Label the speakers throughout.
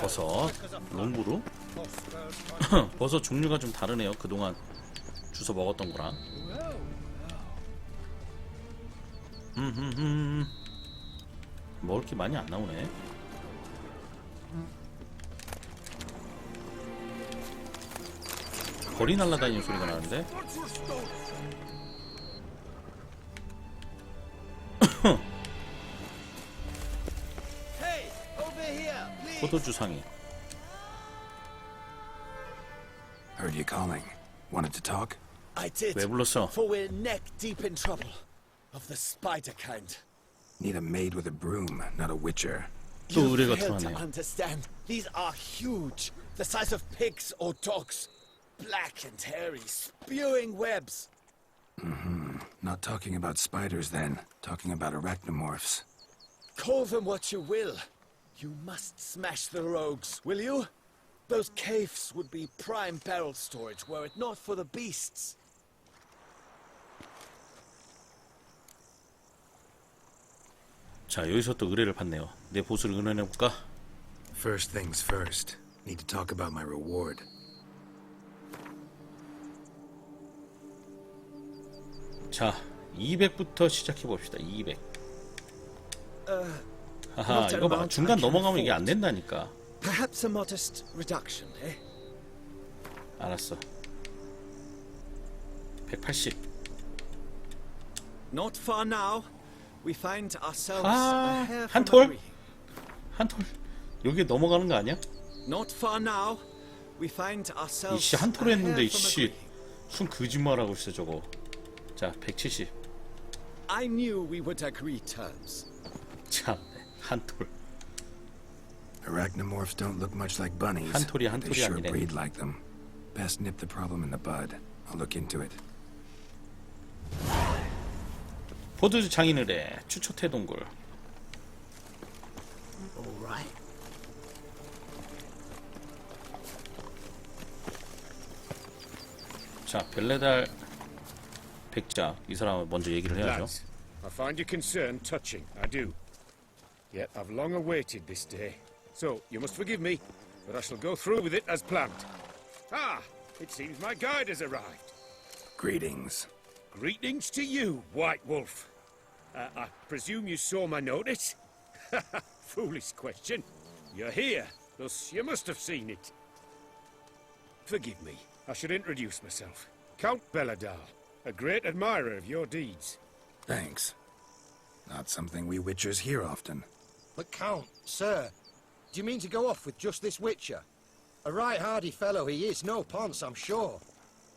Speaker 1: 버섯, 롱브루. 버섯 종류가 좀 다르네요. 그동안 주워 먹었던 거랑. 음, 먹을 게 많이 안 나오네. 거리 날아다니는 소리가 나는데. 포도주상이.
Speaker 2: Heard you calling. Wanted to talk?
Speaker 3: I did.
Speaker 1: 왜 불렀어?
Speaker 3: For we're neck deep in trouble. Of the spider kind.
Speaker 2: Need a maid with a broom, not a witcher.
Speaker 1: 또
Speaker 3: You
Speaker 1: 의뢰가
Speaker 3: fail to
Speaker 1: 들어왔네요.
Speaker 3: understand. These are huge. The size of pigs or dogs. Black and hairy, spewing webs.
Speaker 2: Not talking about spiders then. Talking about arachnomorphs.
Speaker 3: Call them what you will. You must smash the rogues, will you? Those caves would be prime barrel storage were it not for the beasts.
Speaker 1: 자 여기서 또 의뢰를 받네요. 내 보수를 은연해 볼까?
Speaker 2: First things first. Need to talk about my reward.
Speaker 1: 자 200부터 시작해 봅시다. 200.
Speaker 3: Not
Speaker 1: 이거 봐 중간 넘어가면 이게. 안 된다니까.
Speaker 3: Perhaps a modest reduction, eh?
Speaker 1: 알았어. 180.
Speaker 3: Not far now. We find ourselves
Speaker 1: Ah,
Speaker 3: a hair
Speaker 1: 한
Speaker 3: from
Speaker 1: 톨?
Speaker 3: agreeing.
Speaker 1: 한 톨. 여기에 넘어가는 거 아니야?
Speaker 3: Not far now. We find ourselves
Speaker 1: 이씨 한 톨
Speaker 3: a
Speaker 1: 했는데
Speaker 3: hair from
Speaker 1: 이씨
Speaker 3: agreeing.
Speaker 1: 순 거짓말하고 있어 저거. 자 170.
Speaker 3: I knew we would agree terms.
Speaker 1: 참 한 톨.
Speaker 2: Arachnomorphs don't look much like bunnies.
Speaker 1: 한 톨이 한
Speaker 2: They
Speaker 1: 톨이
Speaker 2: sure
Speaker 1: 아니네.
Speaker 2: breed like them. Best nip the problem in the bud. I'll look into it.
Speaker 1: 포드 장인을 해. 추초 태 동굴.
Speaker 3: All right.
Speaker 1: 자 벨레달 백작 이 사람 먼저 얘기를 해야죠.
Speaker 4: Lads, I find your concern touching, I do. Yet I've long awaited this day. So, you must forgive me, but I shall go through with it as planned. Ah, it seems my guide has arrived.
Speaker 2: Greetings.
Speaker 4: Greetings to you, White Wolf. Uh, I presume you saw my notice? Foolish question. You're here, thus you must have seen it. Forgive me, I should introduce myself. Count Belladar, a great admirer of your deeds.
Speaker 2: Thanks. Not something we witchers hear often.
Speaker 5: But Count, sir, do you mean to go off with just this Witcher? A right hardy fellow he is, no ponce, I'm sure.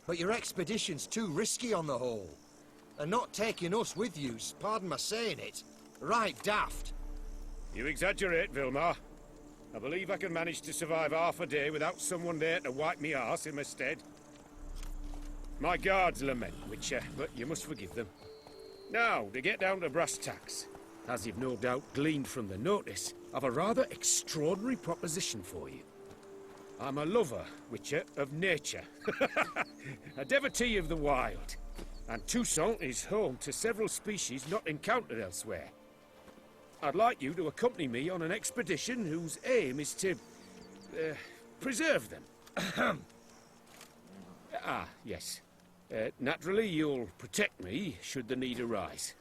Speaker 5: But your expedition's too risky on the whole. And not taking us with you's, pardon my saying it, right daft.
Speaker 4: You exaggerate, Vilmar. I believe I can manage to survive half a day without someone there to wipe me arse in my stead. My guards lament, Witcher, but you must forgive them. Now, to get down to brass tacks. As you've no doubt gleaned from the notice, I've a rather extraordinary proposition for you. I'm a lover, Witcher, of nature. a devotee of the wild. And Toussaint is home to several species not encountered elsewhere. I'd like you to accompany me on an expedition whose aim is to uh, preserve them. ah, yes. Uh, naturally, you'll protect me should the need arise.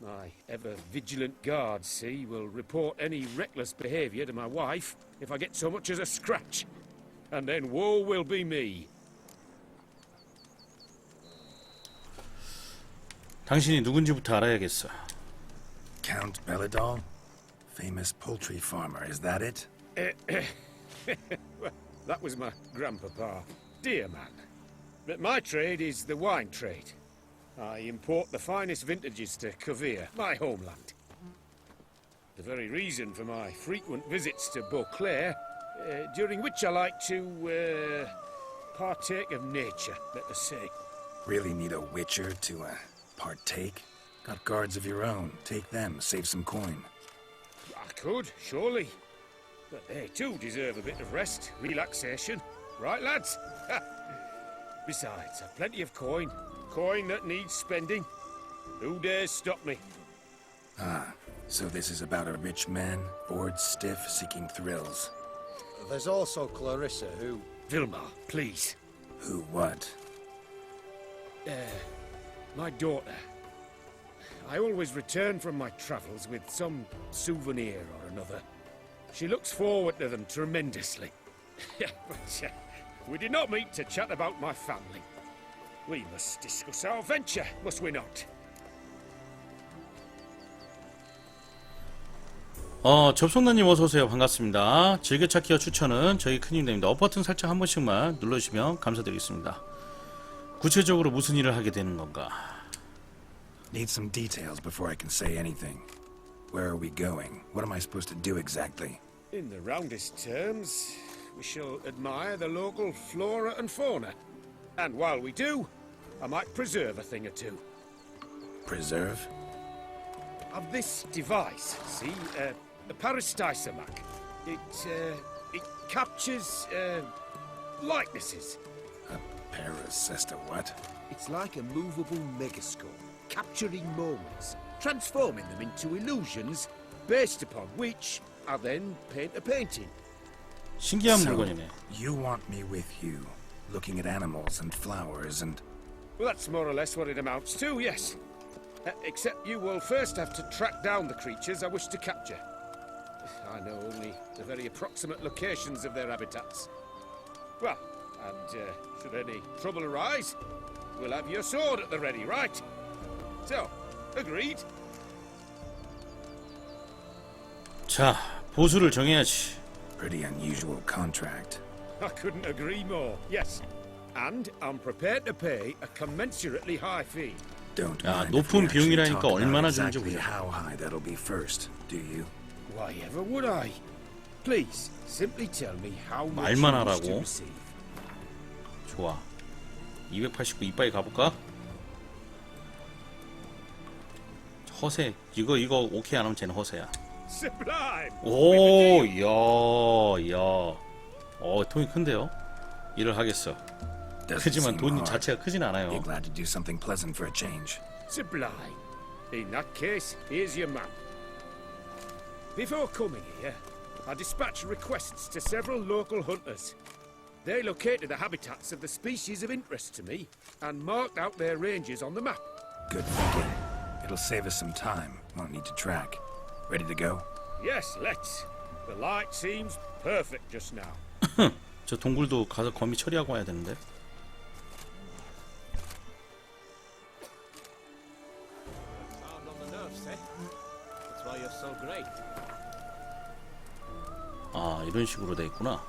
Speaker 4: My ever vigilant guards, see, will report any reckless behavior to my wife if I get so much as a scratch. And then woe will be me.
Speaker 1: 당신이 누군지부터 알아야겠어.
Speaker 2: Count Belladol? Famous poultry farmer, is that it?
Speaker 4: Well, that was my grandpapa. Dear man. But my trade is the wine trade. I import the finest vintages to Cavir, my homeland. The very reason for my frequent visits to Beauclair, uh, during which I like to uh, partake of nature, let us say.
Speaker 2: Really need a witcher to, uh, partake? Got guards of your own. Take them, save some coin.
Speaker 4: I could, surely. But they too deserve a bit of rest, relaxation. Right, lads? Besides, I've plenty of coin. Coin that needs spending. Who dares stop me?
Speaker 2: Ah, so this is about a rich man, bored stiff, seeking thrills.
Speaker 5: There's also Clarissa, who...
Speaker 4: Vilma, please.
Speaker 2: Who what?
Speaker 4: Eh, my daughter. I always return from my travels with some souvenir or another. She looks forward to them tremendously. but uh, we did not meet to chat about my family. We must discuss our venture, must we not?
Speaker 1: 어, 접속란님 어서오세요. 반갑습니다. 즐겨찾기와 추천은 저희 큰힘 됩니다. 업 버튼 살짝 한 번씩만 눌러주시면 감사드리겠습니다. 구체적으로 무슨 일을 하게 되는 건가?
Speaker 2: Need some details before I can say anything. Where are we going? What am I supposed to do exactly?
Speaker 4: In the roundest terms, we shall admire the local flora and fauna. And while we do, I might preserve a thing or two.
Speaker 2: Preserve?
Speaker 4: Of this device, see, uh, the Parastysomac. It, uh, it captures, uh, likenesses.
Speaker 2: A parasesta what?
Speaker 3: It's like a movable megascope, capturing moments, transforming them into illusions,
Speaker 4: based upon which I then paint a painting.
Speaker 1: 신기한
Speaker 2: So,
Speaker 1: 물건이네.
Speaker 2: you want me with you, looking at animals and flowers and...
Speaker 4: Well, that's more or less what it amounts to, yes. Uh, except you will first have to track down the creatures I wish to capture. I know only the very approximate locations of their habitats. Well, and uh, should any trouble arise, we'll have your sword at the ready, right? So, agreed?
Speaker 1: 자, 보수를 정해야지.
Speaker 2: Pretty unusual contract.
Speaker 4: I couldn't agree more, yes. And I'm prepared to pay a commensurately high fee.
Speaker 2: Don't
Speaker 1: 야,
Speaker 2: mind if
Speaker 1: 높은
Speaker 2: we actually
Speaker 1: 비용이라니까
Speaker 2: talk about
Speaker 1: 얼마나 주는지
Speaker 2: exactly
Speaker 1: 보자.
Speaker 2: how high that'll be first, do you?
Speaker 4: Why ever would I? Please, simply tell me how much
Speaker 1: 말만
Speaker 4: you wish to
Speaker 1: 하라고.
Speaker 4: receive.
Speaker 1: 좋아. 289 이빨 가볼까? 허세. 이거 이거 오케이 안 하면 쟤는 허세야.
Speaker 4: Sublime!
Speaker 1: 오, 야, 야. 어, 통이 큰데요? 일을 하겠어.
Speaker 2: Doesn't
Speaker 1: 크지만
Speaker 2: seem
Speaker 1: 돈
Speaker 2: hard.
Speaker 1: 자체가 크진
Speaker 2: Be
Speaker 1: 않아요.
Speaker 2: glad to do something pleasant for a change.
Speaker 4: Sublime. In that case, here's your map. Before coming here, I dispatched requests to several local hunters. They located the habitats of the species of interest to me and marked out their ranges on the map.
Speaker 2: Good thinking. It'll save us some time. Won't need to track. Ready to go?
Speaker 4: Yes, let's. The light seems perfect just now.
Speaker 1: 저 동굴도 가서 거미 처리하고 와야 되는데. 아, 이런 식으로 돼 있구나.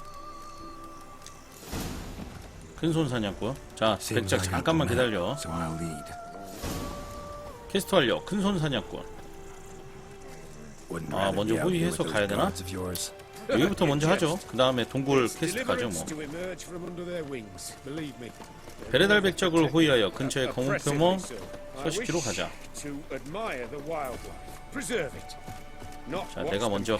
Speaker 1: 큰손 사냥꾼. 자, 백작 잠깐만 기다려. 퀘스트 완료. 큰손 사냥꾼. 아, 먼저 호위해서 가야 되나? 여기부터 먼저 하죠. 그 다음에 동굴 퀘스트 가죠 뭐. 베레달 백작을 호위하여 근처의 검은.
Speaker 4: I
Speaker 1: 서식지로 가자. 자, 내가 먼저.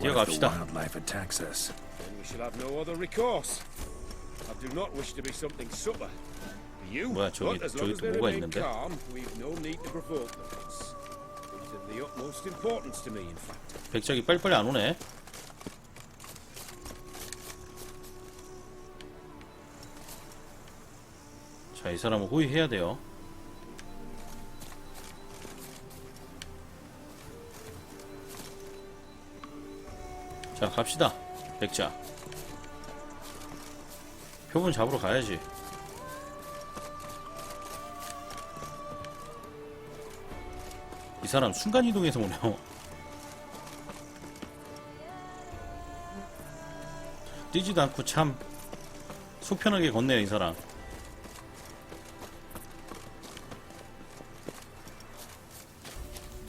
Speaker 1: 뛰어갑시다.
Speaker 2: wildlife attacks us?
Speaker 4: Then we shall have no other recourse. I do not wish to be something subtle. Do you?
Speaker 1: 뭐야, 저기-
Speaker 4: but as
Speaker 1: 저기
Speaker 4: long as
Speaker 1: 또 뭐가
Speaker 4: remain
Speaker 1: 있는데?
Speaker 4: calm, we've no need to provoke them. It's, it's of the utmost importance to me, in fact.
Speaker 1: 백작이 빨리빨리 안 오네. 자, 이 사람은 호위해야 돼요. 자, 갑시다. 백작. 표본 잡으러 가야지. 이 사람 순간이동해서 오네요. 뛰지도 않고 참 속편하게 걷네요 이 사람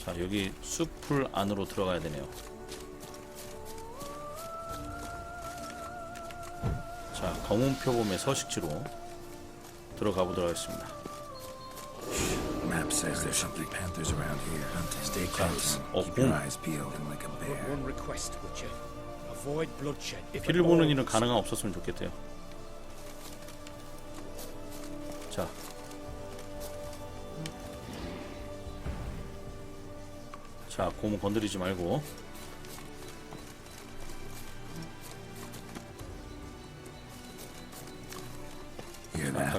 Speaker 1: 자 여기 숲풀 안으로 들어가야 되네요 검은 표범의 서식지로 들어가 보도록 하겠습니다
Speaker 2: Map says there's something panthers around here. Stay close.
Speaker 1: Oh,
Speaker 2: Keep your eyes peeled and like a bear.
Speaker 4: one request, Witcher. Avoid bloodshed. If
Speaker 1: 피를 보는 일은. 가능한 없었으면 좋겠대요 자 자 고무 건드리지 말고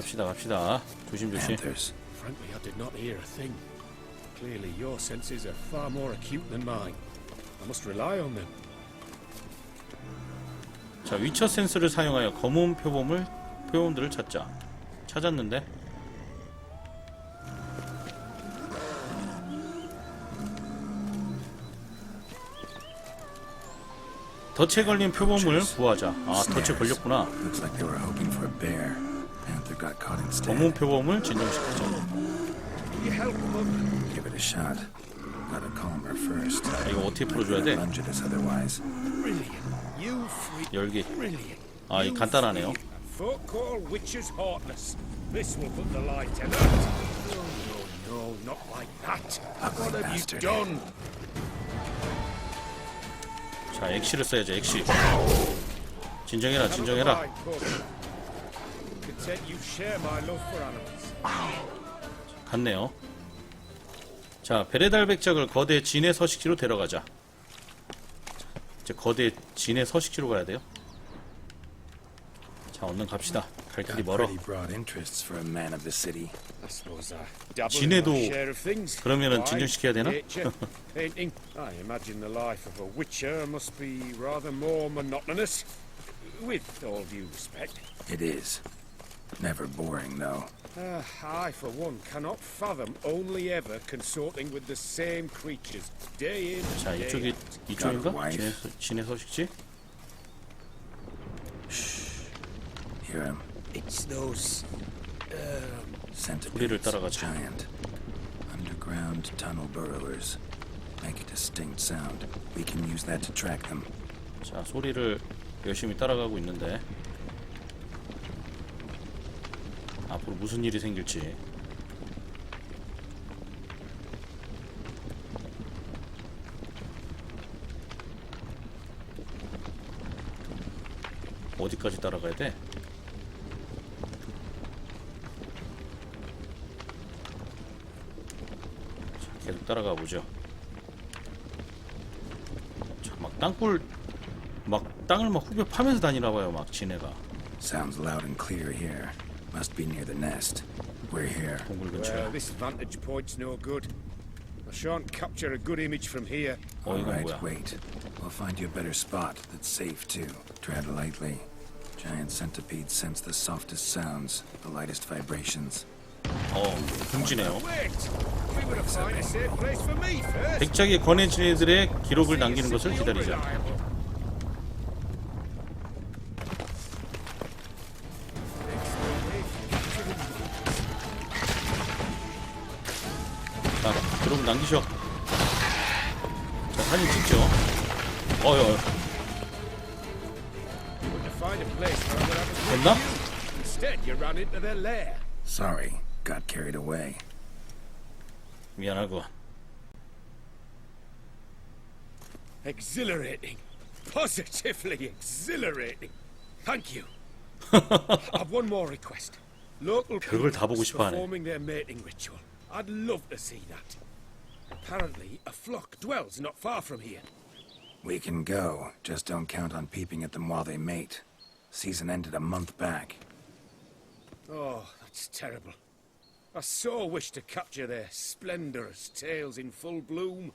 Speaker 1: 갑시다 갑시다 조심조심
Speaker 2: Panthers.
Speaker 4: Frankly, I did not hear a thing. Clearly, your senses are far more acute than mine. I must rely on them.
Speaker 1: 자 위쳐 센서를 사용하여 검은 표범을 표범들을 찾자 찾았는데 덫에 걸린 표범을 구하자 아 덫에 걸렸구나
Speaker 2: Looks like they were hoping for a bear. Panther got caught instead.
Speaker 1: 검은 표범을 진정시키자
Speaker 4: Will you help them?
Speaker 2: Give it a shot. Gotta calm her first.
Speaker 1: 아, 이거 어떻게 풀어줘야 돼?
Speaker 2: Lunge at us otherwise.
Speaker 4: Brilliant. You freak.
Speaker 1: 열기
Speaker 4: Brilliant.
Speaker 1: 아, 이
Speaker 4: You
Speaker 1: 간단하네요.
Speaker 4: freak. Folk call witches heartless. This will put the light in that. No, no, no, not like that.
Speaker 2: Ugly
Speaker 4: What have you
Speaker 2: bastard.
Speaker 4: done?
Speaker 1: 자 엑시를 써야죠 엑시 진정해라 진정해라
Speaker 4: mind. Content you share my love for animals.
Speaker 1: 갔네요 자 베레달 백작을 거대 진해 서식지로 데려가자 이제 거대 진해 서식지로 가야 돼요 자 얼른 갑시다 갈 길이 멀어
Speaker 2: pretty broad interests for a man of the city.
Speaker 4: I suppose I dabble
Speaker 1: 진해도
Speaker 4: in my share of things.
Speaker 1: 그러면은 진정시켜야 되나?
Speaker 4: nature, painting. I imagine the life of a witcher must be rather more monotonous. With all due respect.
Speaker 2: It is. Never boring, though.
Speaker 4: Uh, I, for one, cannot fathom only ever consorting with the same creatures, day in,
Speaker 1: 자
Speaker 4: day
Speaker 1: 이쪽이
Speaker 4: out.
Speaker 1: 이쪽인가?
Speaker 2: 와이프.
Speaker 1: 진해, 서- 진해 서식지?
Speaker 2: Hear him.
Speaker 4: It's those
Speaker 2: Centipedes.
Speaker 1: 따라가자.
Speaker 2: Giant. Underground tunnel burrowers. Make a distinct sound. We can use that to track them.
Speaker 1: 자 소리를 열심히 따라가고 있는데 앞으로 무슨 일이 생길지 어디까지 따라가야 돼? 자, 계속 따라가 보죠. 자, 막 땅굴 막 땅을 막 후벼 파면서 다니나 봐요, 막 지네가
Speaker 2: Sounds loud and clear here. Must be near the nest. We're here.
Speaker 1: 동굴
Speaker 4: Well,
Speaker 1: 근처에.
Speaker 4: this vantage point's no good. I shan't capture a good image from here.
Speaker 1: 어
Speaker 2: All
Speaker 1: 이건
Speaker 2: right,
Speaker 1: 뭐야?
Speaker 2: wait. We'll find you a better spot that's safe too. Tread lightly. Giant centipedes sense the softest sounds, the lightest vibrations.
Speaker 1: 어 둥지네요.
Speaker 4: Wait! We would have find a safe place for me first.
Speaker 1: 백작의 권해 지네들의 기록을 남기는 것을 기다리자. 자, 기록 남기셔. 자, 사진 찍죠. 어여,
Speaker 4: You were to find a place where I would have a
Speaker 1: 됐나?
Speaker 4: Instead, you ran into their lair.
Speaker 2: Sorry, got carried away.
Speaker 1: 미안하고.
Speaker 4: Exhilarating. Positively exhilarating. Thank you. I've one more request. Local
Speaker 1: 별걸 다 보고
Speaker 4: peacocks
Speaker 1: 싶어 하네.
Speaker 4: performing their mating ritual. I'd love to see that. Apparently, a flock dwells not far from here.
Speaker 2: We can go, just don't count on peeping at them while they mate. Season ended a month back.
Speaker 4: Oh, that's terrible. I so wish to capture their splendorous tails in full bloom.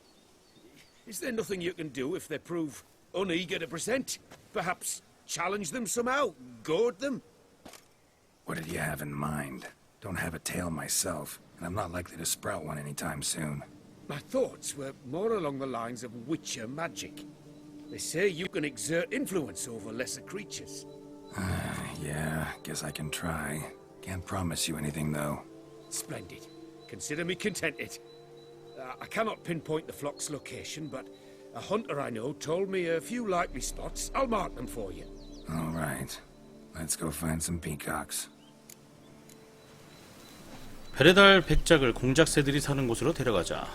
Speaker 4: Is there nothing you can do if they prove uneager to present? Perhaps challenge them somehow? Goad them?
Speaker 2: What did you have in mind? Don't have a tail myself, and I'm not likely to sprout one anytime soon.
Speaker 4: My thoughts were more along the lines of witcher magic. They say you can exert influence over lesser creatures.
Speaker 2: Yeah, guess I can try. Can't promise you anything, though.
Speaker 4: Splendid. Consider me contented. Uh, I cannot pinpoint the flock's location, but a hunter I know told me a few likely spots. I'll mark them for you.
Speaker 2: All right. Let's go find some peacocks.
Speaker 1: 베레달 백작을 공작새들이 사는 곳으로 데려가자.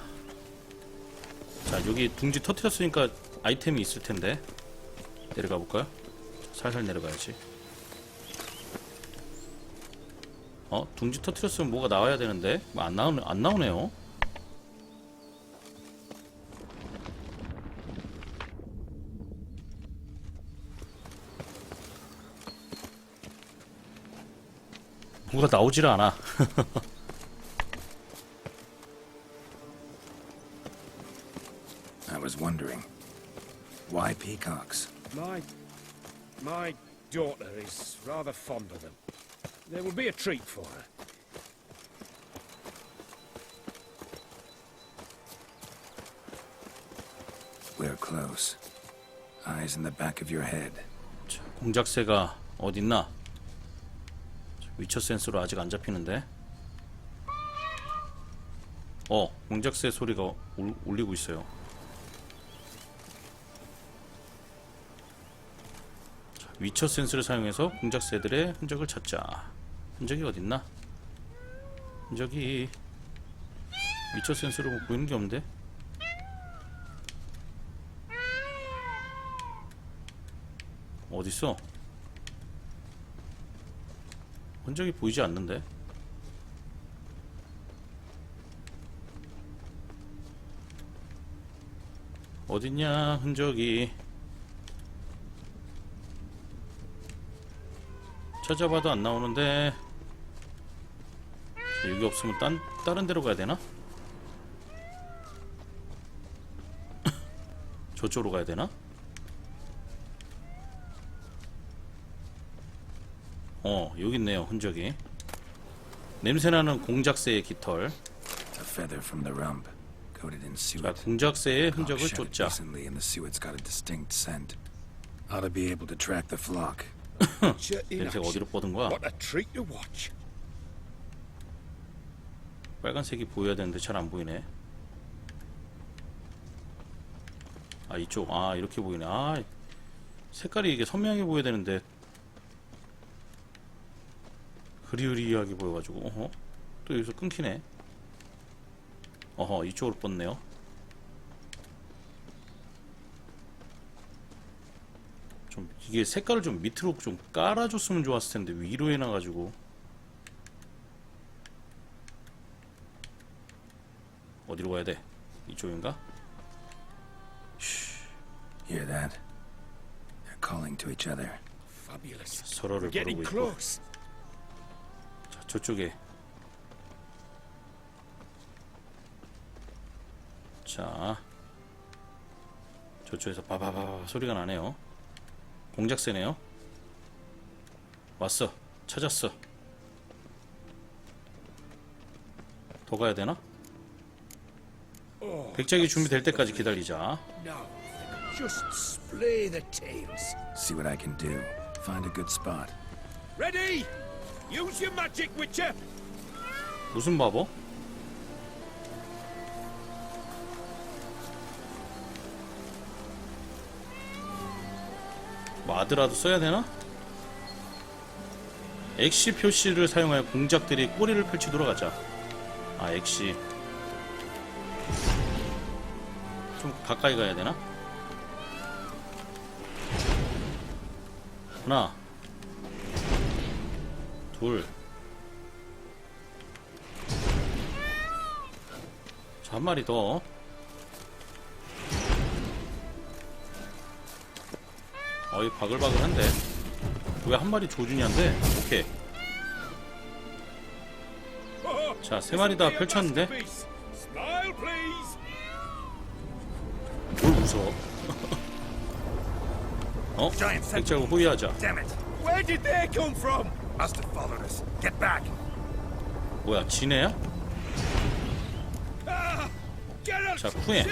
Speaker 1: 자 여기 둥지 터트렸으니까 아이템이 있을 텐데 내려가 볼까요? 살살 내려가야지 어? 둥지 터트렸으면 뭐가 나와야 되는데 뭐 안 나오네 안 나오네요 뭐가 나오질 않아
Speaker 2: why peacocks?
Speaker 4: My. my daughter is rather fond of them. They will be a treat for her.
Speaker 2: We're close. Eyes in the back of your head.
Speaker 1: 자, 공작새가 어딨나? 자, 위쳐 센스로 아직 안 잡히는데. 어, 공작새 소리가 울, 울리고 있어요. 위쳐 센스를 사용해서 공작새들의 흔적을 찾자. 흔적이 어딨나? 흔적이 위쳐 센스로 뭐 보이는 게 없는데? 어딨어? 흔적이 보이지 않는데? 어딨냐 흔적이 찾아봐도 안 나오는데 여기 없으면 딴, 다른 데로 가야 되나? 저쪽으로 가야 되나? 어 여기 있네요 흔적이 냄새나는 공작새의 깃털 자. 공작새의 흔적을 쫓자.
Speaker 2: Ought to be able to track the flock.
Speaker 1: 냄새가. 어디로 뻗은 거야? 빨간색이 보여야 되는데 잘 안 보이네. 아 이쪽 아 이렇게 보이네. 아 색깔이 이게 선명하게 보여야 되는데. 흐리흐리하게 보여가지고 어허. 또 여기서 끊기네. 어허 이쪽으로 뻗네요 좀 이게 색깔을 좀 밑으로 좀 깔아줬으면 좋았을 텐데 위로 해놔가지고 어디로 가야 돼? 이쪽인가?
Speaker 2: Hear that? They're calling to each other.
Speaker 4: Fabulous.
Speaker 1: 서로를
Speaker 4: Getting
Speaker 1: 부르고 있고
Speaker 4: close.
Speaker 1: 자, 저쪽에 자 저쪽에서 바바바 소리가 나네요 공작새네요 왔어 찾았어 더 가야 되나? 백작이 준비될 때까지 기다리자
Speaker 4: Now, just splay the tails.
Speaker 2: See what I can do. Find a good spot.
Speaker 4: Ready? Use your magic, Witcher.
Speaker 1: 무슨 바보? 마드라도 써야 되나? 엑시 표시를 사용하여 공작들이 꼬리를 펼치도록 하자. 아, 엑시. 좀 가까이 가야 되나? 하나, 둘, 자, 한 마리 더. 어이, 바글바글한데. 왜 한 마리 조준이한데? 오케이. 자, 세 마리 다 펼쳤는데? 뭘 무서워? 어? 백자고 호위하자. 뭐야, 지네야?
Speaker 4: Ah,
Speaker 1: 자, 후에.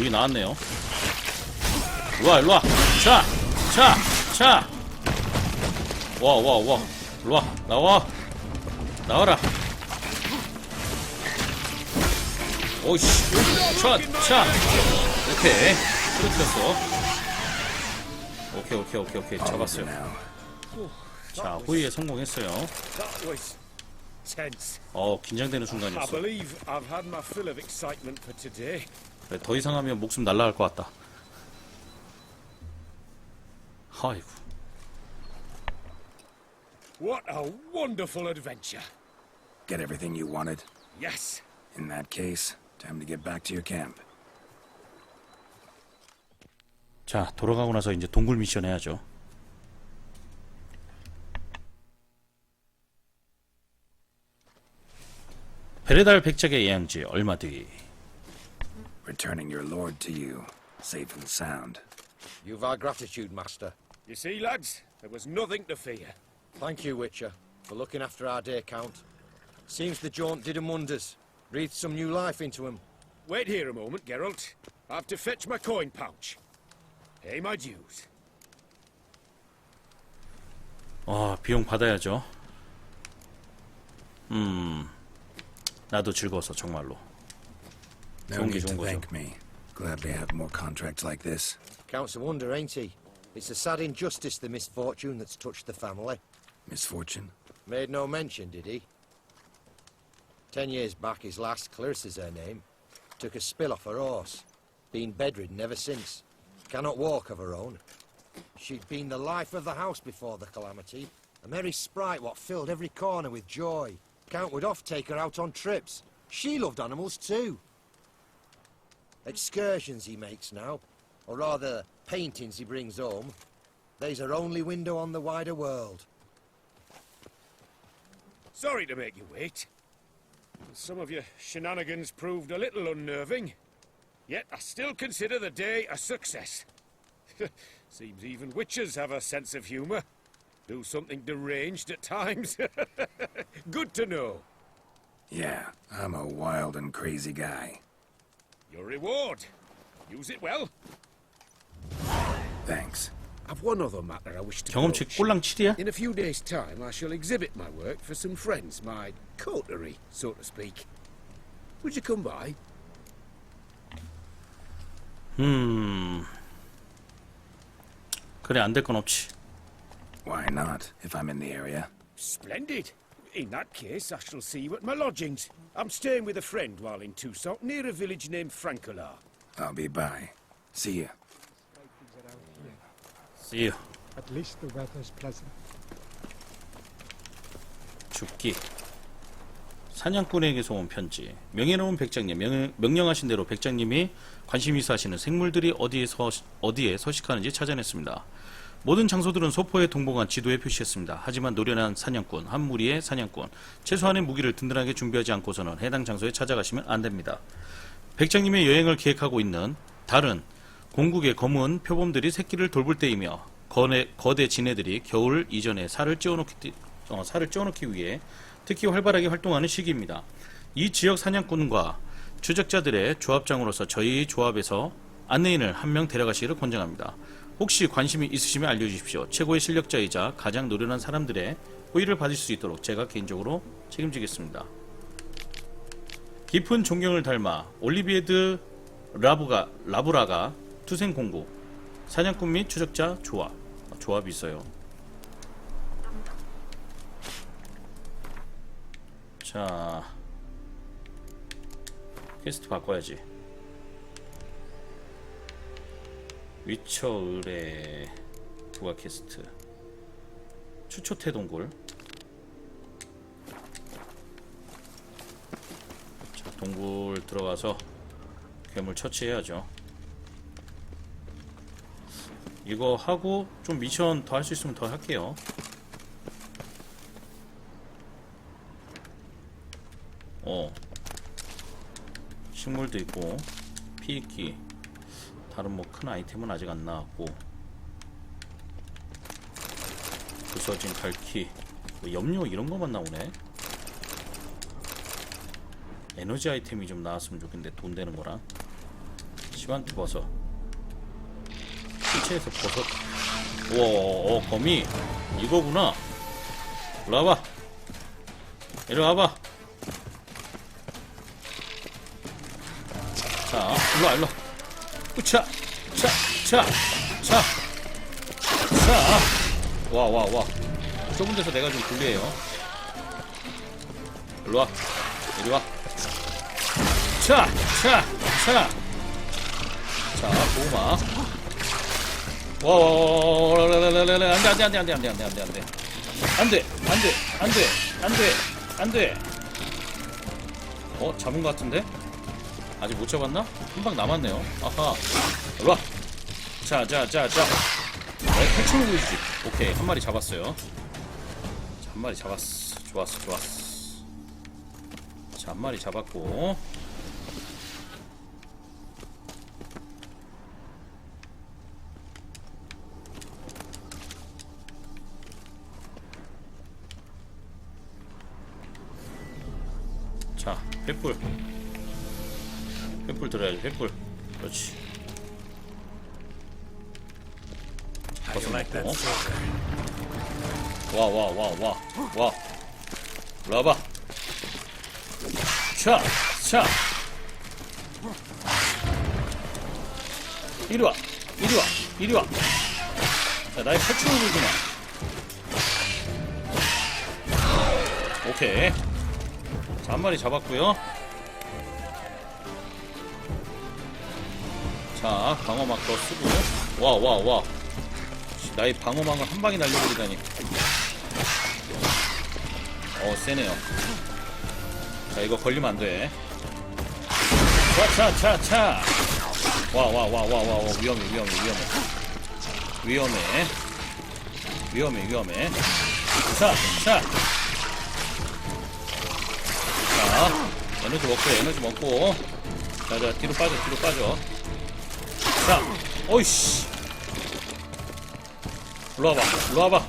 Speaker 1: 여기 나왔네요. 일로와, 일로와. 자, 자, 자. 와, 와, 와. 일로와, 나와. 나와라. 오이씨. 차, 차. 오케이. 그렇겠어. 오케이, 오케이, 오케이, 오케이. 잡았어요. 자, 호위에 성공했어요. 어, 긴장되는 순간이었어. 더 이상 하면 목숨 날라갈 것 같다. 아이고.
Speaker 4: What a wonderful adventure.
Speaker 2: Get everything you wanted?
Speaker 4: Yes.
Speaker 2: In that case, time to get back to your camp.
Speaker 1: 자, 돌아가고 나서 이제 동굴 미션 해야죠. 베레달 백작의 예양지 얼마 뒤
Speaker 2: Returning your lord to you, safe and sound.
Speaker 5: You've our gratitude, Master.
Speaker 4: You see, lads, there was nothing to fear.
Speaker 5: Thank you, Witcher, for looking after our day count. Seems the jaunt did 'em wonders. Breathed some new life into 'em.
Speaker 4: Wait here a moment, Geralt. I have to fetch my coin pouch. Pay my dues.
Speaker 1: 아 비용 받아야죠 음 나도 즐거워서 정말로
Speaker 2: No need to thank me. Glad we have more contracts like this.
Speaker 5: Counts a wonder, ain't he? It's a sad injustice, the misfortune that's touched the family.
Speaker 2: Misfortune?
Speaker 5: Made no mention, did he? Ten years back, his last, Clarissa's her name, took a spill off her horse. Been bedridden ever since. Cannot walk of her own. She'd been the life of the house before the calamity. A merry sprite what filled every corner with joy. Count would oft take her out on trips. She loved animals too. Excursions he makes now, or rather, paintings he brings home. They's her only window on the wider world.
Speaker 4: Sorry to make you wait. Some of your shenanigans proved a little unnerving. Yet I still consider the day a success. Seems even witches have a sense of humour. Do something deranged at times. Good to know.
Speaker 2: Yeah, I'm a wild and crazy guy.
Speaker 4: Your reward. Use it well.
Speaker 2: Thanks.
Speaker 4: I've one other matter I wish to
Speaker 1: 경험치
Speaker 4: broach.
Speaker 1: 꼴랑 7이야?
Speaker 4: In a few days' time, I shall exhibit my work for some friends, my coterie, so to speak. Would you come by?
Speaker 1: 음 그래 안 될 건 없지
Speaker 2: Why not, if I'm in the area?
Speaker 4: Splendid. In that case, I shall see you at my lodgings. I'm staying with a friend while in Toussaint, near a village named Francolar.
Speaker 2: I'll be by. See ya.
Speaker 1: See you
Speaker 6: At least the weather's pleasant.
Speaker 1: 죽기 사냥꾼에게서 온 편지 명예로운 백장님 명, 명령하신 대로 백장님이 관심 있어 하시는 생물들이 어디에, 서, 어디에 서식하는지 찾아냈습니다 모든 장소들은 소포에 동봉한 지도에 표시했습니다 하지만 노련한 사냥꾼 한 무리의 사냥꾼 최소한의 무기를 든든하게 준비하지 않고서는 해당 장소에 찾아가시면 안 됩니다 백장님의 여행을 계획하고 있는 다른 공국의 검은 표범들이 새끼를 돌볼 때이며 거대, 거대 지네들이 겨울 이전에 살을 찌워놓기, 어, 살을 찌워놓기 위해 특히 활발하게 활동하는 시기입니다. 이 지역 사냥꾼과 추적자들의 조합장으로서 저희 조합에서 안내인을 한 명 데려가시기를 권장합니다. 혹시 관심이 있으시면 알려주십시오. 최고의 실력자이자 가장 노련한 사람들의 호의를 받을 수 있도록 제가 개인적으로 책임지겠습니다. 깊은 존경을 닮아 올리비에드 라브가 라브라가 투생 공부 사냥꾼 및 추적자 조합 아, 조합이 있어요. 자 퀘스트 바꿔야지. 위쳐 의뢰 부가 퀘스트 추초태 동굴 자 동굴 들어가서 괴물 처치해야죠. 이거 하고 좀 미션 더 할 수 있으면 더 할게요. 어. 식물도 있고 피익기 다른 뭐 큰 아이템은 아직 안 나왔고. 부서진 갈키 뭐 염료 이런 거만 나오네. 에너지 아이템이 좀 나왔으면 좋겠는데 돈 되는 거랑 시완투 버섯 시체에서 버섯 우와 어, 거미. 이거구나. 일로 와봐 이리 와봐. 자 일로 와 일로 와 으차 차차차 차 와 와 와 좁은 데서 내가 좀 불리해요 일로 와 이리 와 차, 차, 차. 자, 보마. 와, 와, 와, 와, 라라라라라. 안 돼, 안 돼, 안 돼, 안 돼, 안 돼, 안 돼, 안 돼, 안 돼. 안 돼, 안 돼, 안 돼, 안 돼, 안 돼. 어, 잡은 것 같은데? 아직 못 잡았나? 한 방 남았네요. 아하. 일로 와. 자, 자, 자, 자. 네, 탈출을 보여주지. 오케이, 한 마리 잡았어요. 자, 한 마리 잡았어. 좋았어, 좋았어. 자, 자, 한 마리 잡았고. 자, 횃불. 횃불 들어야지, 횃불. 그렇지. 벗어났고. 와, 와, 와, 와, 와. 일로 와봐. 차, 차. 이리 와, 이리 와, 이리 와. 자, 나의 패충을 물지 마. 오케이. 자, 한 마리 잡았고요. 자, 방어막 더 쓰고. 와, 와, 와. 씨, 나의 방어막을 한 방에 날려버리다니. 어, 세네요. 자, 이거 걸리면 안 돼. 차, 차, 차, 차. 와, 와, 와, 와, 와, 와, 위험해, 위험해, 위험해. 위험해. 위험해, 위험해. 자, 자. 자, 에너지 먹고, 에너지 먹고. 자, 자, 뒤로 빠져, 뒤로 빠져. 자, 어이씨. 일로 와봐, 일로 와봐.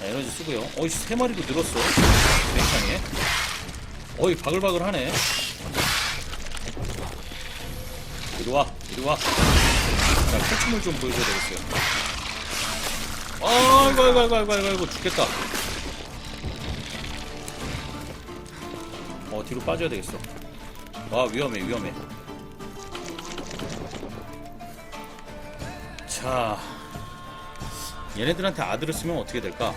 Speaker 1: 자, 에너지 쓰고요. 어이, 세 마리도 늘었어. 굉장히. 어이, 바글바글 하네. 이리 와, 이리 와. 자, 탈춤을 좀 보여줘야 되겠어요. 아이고, 아이고, 아이고, 아이고, 아이고, 아이고, 죽겠다. 어, 뒤로 빠져야 되겠어. 와, 위험해, 위험해. 자, 얘네들한테 아들을 쓰면 어떻게 될까?